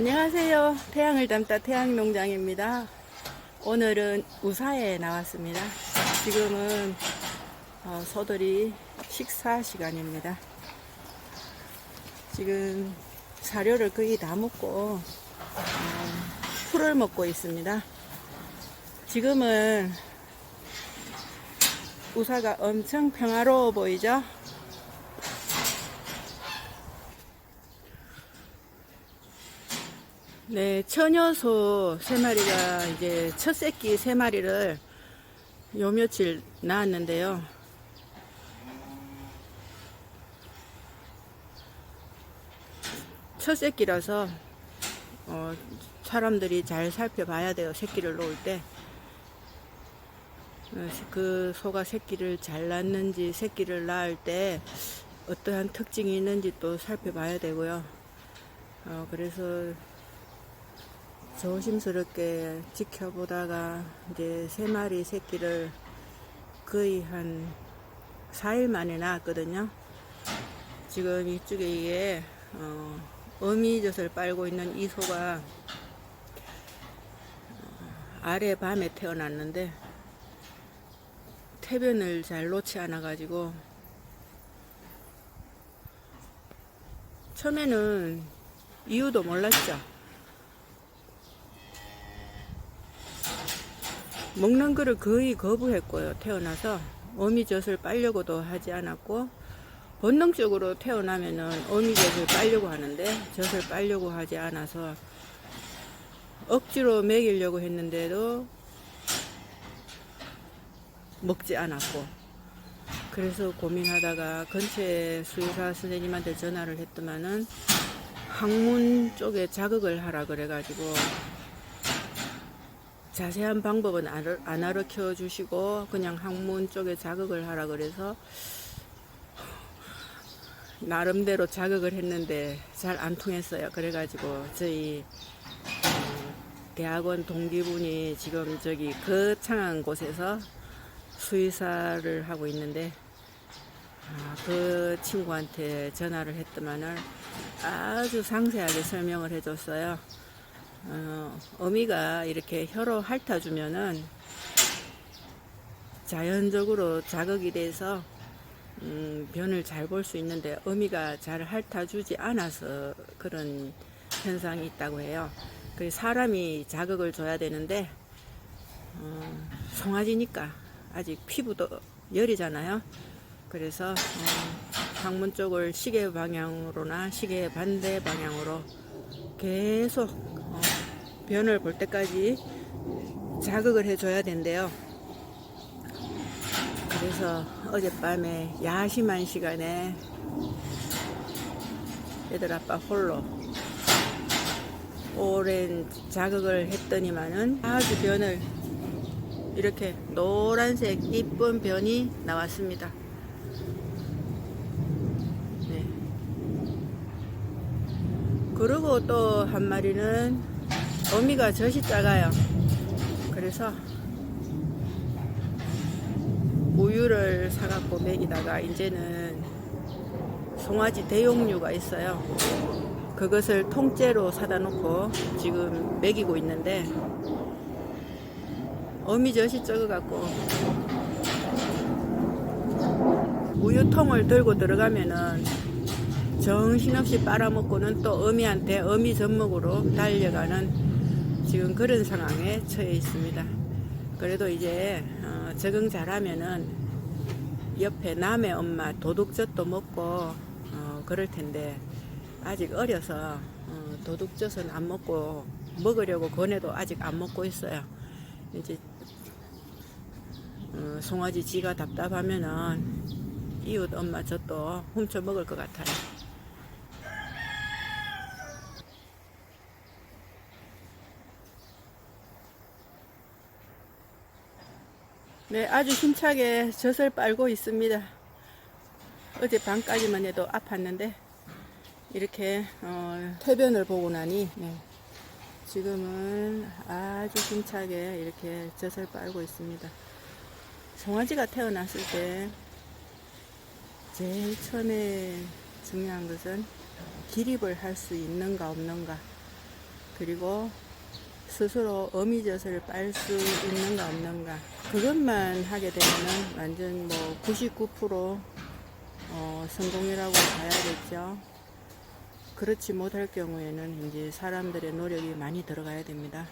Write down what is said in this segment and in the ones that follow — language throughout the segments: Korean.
안녕하세요. 태양을 담다 태양농장입니다. 오늘은 우사에 나왔습니다. 지금은 어, 소들이 식사 시간입니다. 지금 사료를 거의 다 먹고 어, 풀을 먹고 있습니다. 지금은 우사가 엄청 평화로워 보이죠? 네, 처녀소 세 마리가 이제 첫 새끼 세 마리를 요 며칠 낳았는데요. 첫 새끼라서 어, 사람들이 잘 살펴봐야 돼요. 새끼를 놓을 때. 어, 그 소가 새끼를 잘 낳는지 새끼를 낳을 때 어떠한 특징이 있는지 또 살펴봐야 되고요. 어, 그래서 조심스럽게 지켜보다가 이제 세 마리 새끼를 거의 한 4일 만에 낳았거든요. 지금 이쪽에 이게 어, 어미젖을 빨고 있는 이 소가 어, 아래 밤에 태어났는데 태변을 잘 놓지 않아 가지고 처음에는 이유도 몰랐죠. 먹는 거를 거의 거부했고요. 태어나서 어미젖을 빨려고도 하지 않았고 본능적으로 태어나면은 어미젖을 빨려고 하는데 젖을 빨려고 하지 않아서 억지로 먹이려고 했는데도 먹지 않았고 그래서 고민하다가 근처에 수의사 선생님한테 전화를 했더만은 항문 쪽에 자극을 하라 그래가지고 자세한 방법은 안, 안 가르쳐 주시고 그냥 항문 쪽에 자극을 하라 그래서 나름대로 자극을 했는데 잘 안 통했어요. 그래가지고 저희 어, 대학원 동기분이 지금 저기 거창한 곳에서 수의사를 하고 있는데 아, 그 친구한테 전화를 했더만은 아주 상세하게 설명을 해줬어요. 어, 어미가 이렇게 혀로 핥아주면은 자연적으로 자극이 돼서 음, 변을 잘 볼 수 있는데 어미가 잘 핥아주지 않아서 그런 현상이 있다고 해요. 그 사람이 자극을 줘야 되는데 어, 송아지니까 아직 피부도 열이잖아요. 그래서 어, 방문 쪽을 시계 방향으로나 시계 반대 방향으로 계속 어, 변을 볼 때까지 자극을 해줘야 된대요. 그래서 어젯밤에 야심한 시간에 애들 아빠 홀로 오랜 자극을 했더니만은 아주 변을 이렇게 노란색 이쁜 변이 나왔습니다. 네. 그리고 또 한 마리는 어미가 젖이 작아요. 그래서 우유를 사갖고 먹이다가 이제는 송아지 대용류가 있어요. 그것을 통째로 사다 놓고 지금 먹이고 있는데 어미 젖이 적어갖고 우유통을 들고 들어가면은 정신없이 빨아먹고는 또 어미한테 어미 젖먹으로 달려가는 지금 그런 상황에 처해 있습니다. 그래도 이제 어, 적응 잘하면은 옆에 남의 엄마 도둑젖도 먹고 어, 그럴 텐데 아직 어려서 어, 도둑젖은 안 먹고 먹으려고 권해도 아직 안 먹고 있어요. 이제 어, 송아지 지가 답답하면은 이웃 엄마 젖도 훔쳐 먹을 것 같아요. 네, 아주 힘차게 젖을 빨고 있습니다. 어제 밤까지만 해도 아팠는데 이렇게 어, 퇴변을 보고 나니 네, 지금은 아주 힘차게 이렇게 젖을 빨고 있습니다. 송아지가 태어났을 때 제일 처음에 중요한 것은 기립을 할 수 있는가 없는가 그리고 스스로 어미젖을 빨 수 있는가 없는가 그것만 하게 되면은 완전 뭐 99% 어, 성공이라고 봐야겠죠. 그렇지 못할 경우에는 이제 사람들의 노력이 많이 들어가야 됩니다.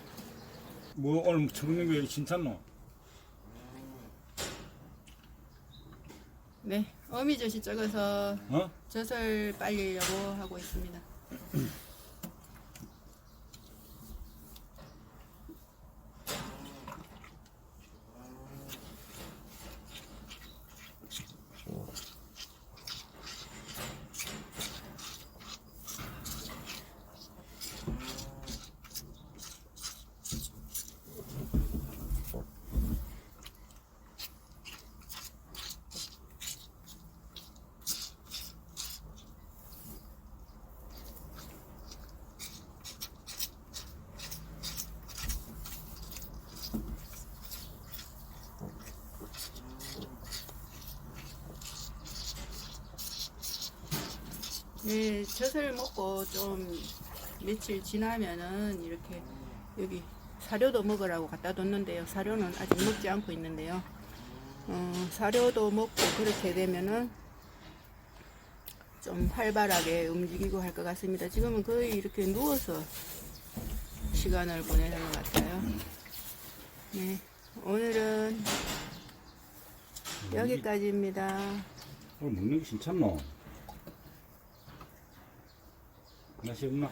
뭐 오늘 청년 게 괜찮노? 네, 어미젖이 적어서 어? 젖을 빨리려고 하고 있습니다. 네, 젖을 먹고 좀 며칠 지나면은 이렇게 여기 사료도 먹으라고 갖다 뒀는데요. 사료는 아직 먹지 않고 있는데요. 어, 사료도 먹고 그렇게 되면은 좀 활발하게 움직이고 할 것 같습니다. 지금은 거의 이렇게 누워서 시간을 보내는 것 같아요. 네, 오늘은 여기까지입니다. 오늘 먹는 게 괜찮노? 맛이 없나?